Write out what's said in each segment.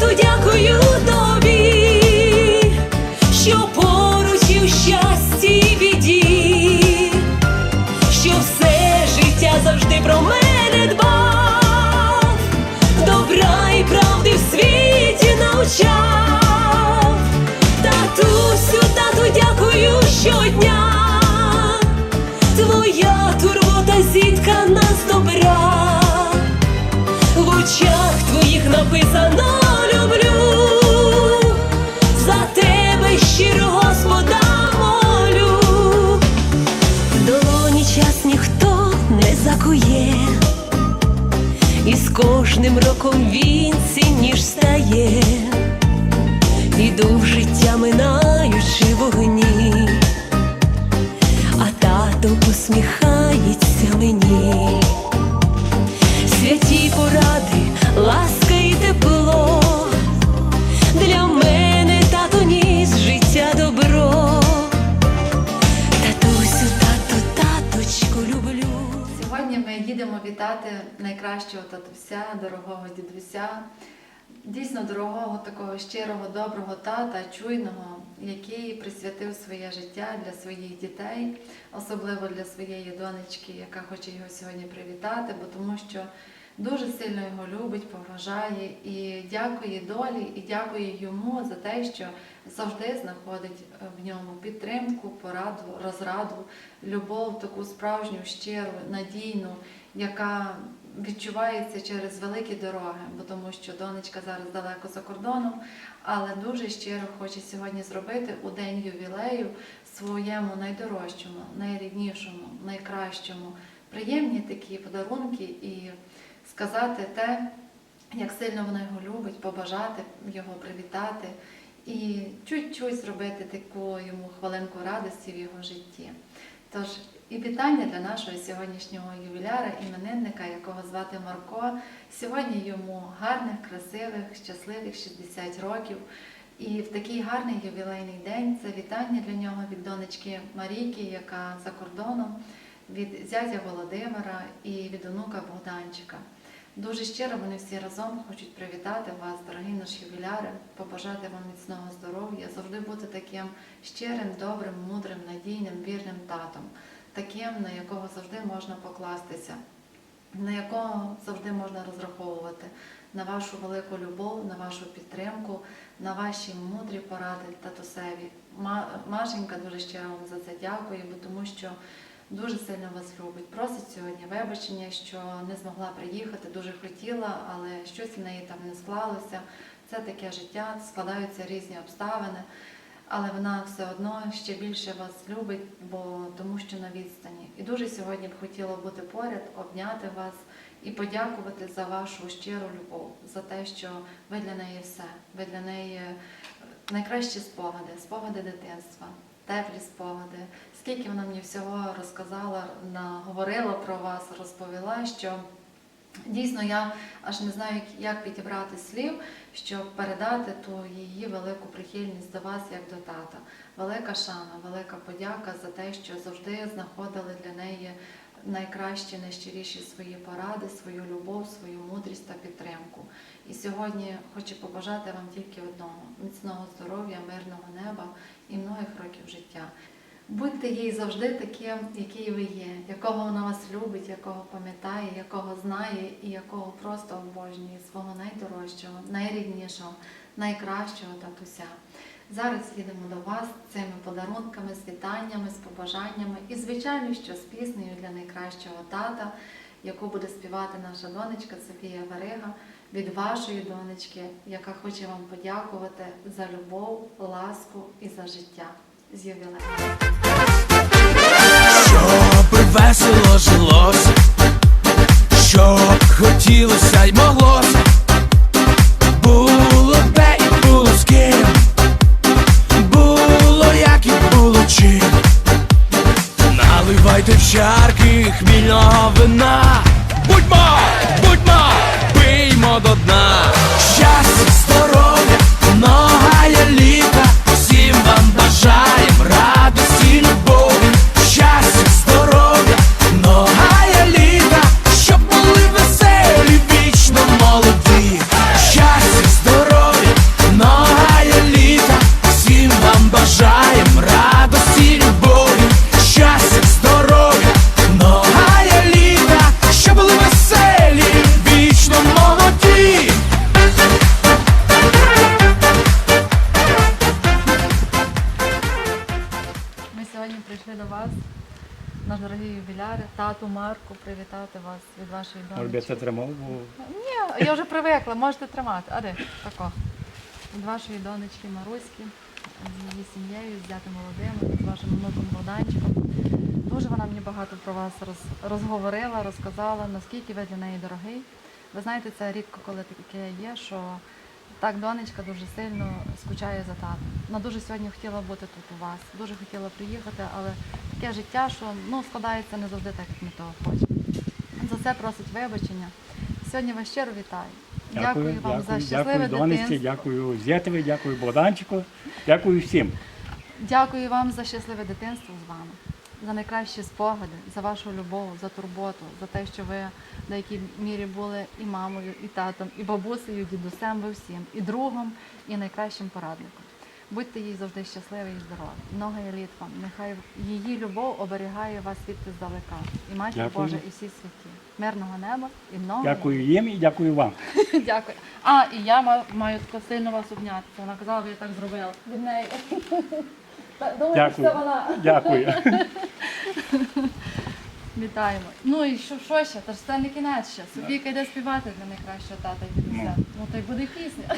тату, дякую тобі, що поруч і в щасті і біді, що все життя завжди про мене дбав, добра і правди в світі навчав. Татусю, тату, дякую щодня. Кожним роком він цінніш стає, іду в життя минаючи вогні, а тато посміхається мені. Їдемо вітати найкращого татуся, дорогого дідуся, дійсно дорогого, такого щирого, доброго тата, чуйного, який присвятив своє життя для своїх дітей, особливо для своєї донечки, яка хоче його сьогодні привітати, бо тому що дуже сильно його любить, поважає і дякує долі, і дякує йому за те, що завжди знаходить в ньому підтримку, пораду, розраду, любов, таку справжню, щиру, надійну, яка відчувається через великі дороги, бо тому що донечка зараз далеко за кордоном, але дуже щиро хоче сьогодні зробити у день ювілею своєму найдорожчому, найріднішому, найкращому, приємні такі подарунки і сказати те, як сильно вона його любить, побажати його привітати і чуть-чуть зробити таку йому хвилинку радості в його житті. Тож і вітання для нашого сьогоднішнього ювіляра, іменинника, якого звати Марко. Сьогодні йому гарних, красивих, щасливих 60 років. І в такий гарний ювілейний день це вітання для нього від донечки Марійки, яка за кордоном, від зятя Володимира і від онука Богданчика. Дуже щиро вони всі разом хочуть привітати вас, дорогі наші ювіляри, побажати вам міцного здоров'я, завжди бути таким щирим, добрим, мудрим, надійним, вірним татом, таким, на якого завжди можна покластися, на якого завжди можна розраховувати, на вашу велику любов, на вашу підтримку, на ваші мудрі поради татусеві. Ма- Машенька дуже щиро вам за це дякує, бо тому що дуже сильно вас любить. Просить сьогодні вибачення, що не змогла приїхати, дуже хотіла, але щось в неї там не склалося. Це таке життя, складаються різні обставини, але вона все одно ще більше вас любить, бо тому що на відстані. І дуже сьогодні б хотіла бути поряд, обняти вас і подякувати за вашу щиру любов, за те, що ви для неї все, ви для неї найкращі спогади, спогади дитинства, теплі спогади. Скільки вона мені всього розказала, наговорила про вас, розповіла, що дійсно я аж не знаю, як підібрати слів, щоб передати ту її велику прихильність до вас як до тата. Велика шана, велика подяка за те, що завжди знаходили для неї найкращі, найщиріші свої поради, свою любов, свою мудрість та підтримку. І сьогодні хочу побажати вам тільки одного міцного здоров'я, мирного неба і многих років життя. Будьте їй завжди таким, який ви є, якого вона вас любить, якого пам'ятає, якого знає і якого просто обожнює, свого найдорожчого, найріднішого, найкращого татуся. Зараз їдемо до вас з цими подарунками, з вітаннями, з побажаннями і, звичайно, що з піснею для найкращого тата, яку буде співати наша донечка Софія Варига від вашої донечки, яка хоче вам подякувати за любов, ласку і за життя. З ювілеєм! Щоб весело жилось, щоб хотілося й моглося, ювіляри, тату Марку, привітати вас від вашої Може би це тримав, бо Ні, я вже привикла, можете тримати. А де? Тако. Від вашої донечки Маруськи, з її сім'єю, з дятим Володимиром, з вашим внуком Богданчиком. Дуже вона мені багато про вас роз, розговорила, розказала, наскільки ви для неї дорогий. Ви знаєте, це рідко, коли таке є, що так донечка дуже сильно скучає за татом. Вона дуже сьогодні хотіла бути тут у вас, дуже хотіла приїхати, але таке життя, що ну, складається не завжди так, як ми того хочемо. За це просить вибачення. Сьогодні вас щиро вітаю. Дякую, вам дякую, за щасливе дякую дитинство. дякую Зєтові, дякую Богданчику, дякую всім. Дякую вам за щасливе дитинство з вами, за найкращі спогади, за вашу любов, за турботу, за те, що ви в деякій мірі були і мамою, і татом, і бабусею, і дідусем, ви всім, і другом, і найкращим порадником. Будьте їй завжди щасливі і здорові. Много є літ вам. Нехай її любов оберігає вас від здалека. І матір Дякую. Божа, і всі святі. Мирного неба і много. Дякую їм і дякую вам. Дякую. А, і я ма- маю тако сильно вас обняти. Вона казала, що я так зробила. Від неї. Думаю, Дякую. це вона. Дякую. Вітаємо. Ну і що, що ще? Та ж це не кінець ще. Софійка йде співати для найкращого тата і дідуся. Ну то й буде пісня.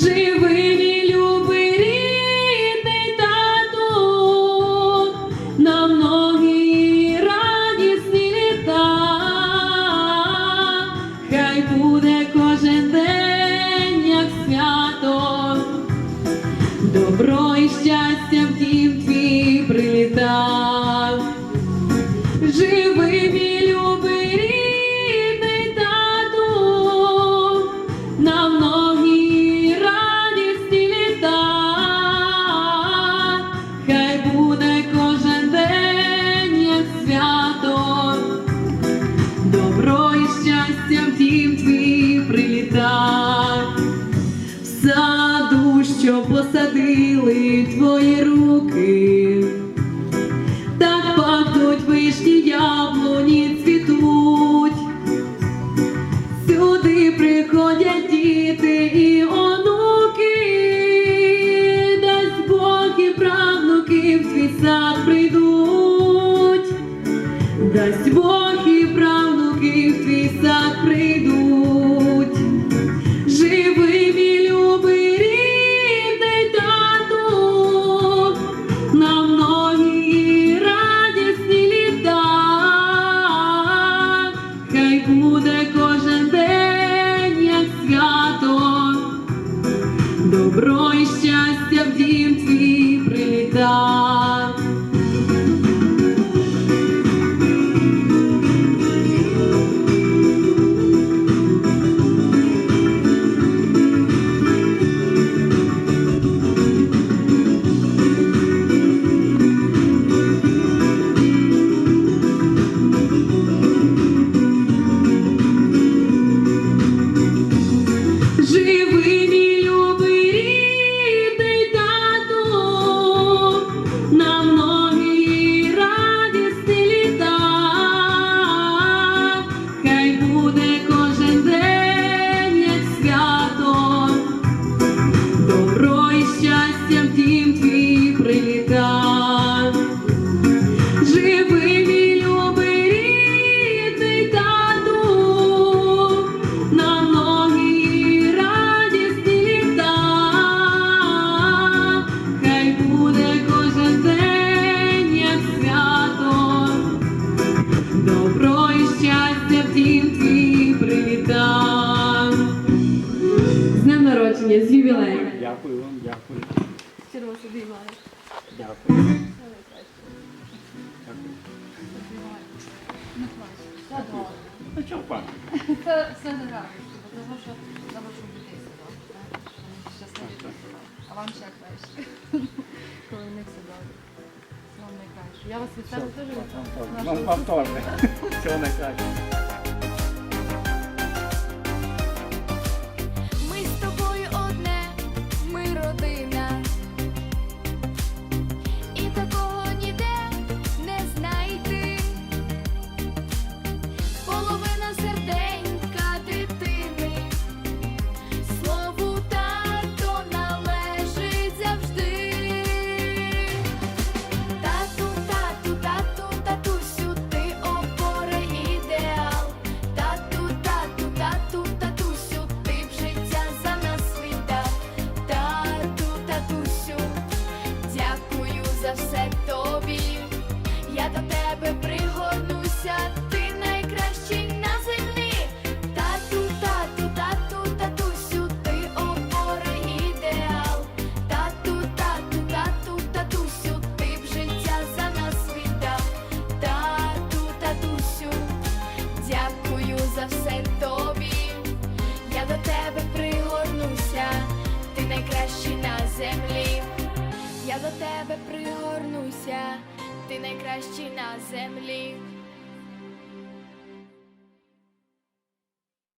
Живи, мій на многі радісні літа, хай буде кожен день, як свято, добро і щастя в дім твій прилітав. Живи, мій посадили твої руки. Так пахнуть вишні, яблуні цвітуть. Сюди приходять діти і онуки, дасть Бог і правнуки в твій сад прийдуть, дасть Бог добро і з ювілеєм. Дякую вам, дякую. Щиро вас обіймаю. Дякую. Дякую. Не плач. Все добре. Ну чого пан? Це все не радість, тому що за вашу дитину. вам ще краще. Коли них все добре. Вам найкраще. Я вас вітаю. Вам, вам теж. Всього найкращого. Тебе пригорнуся, ти найкращий на землі.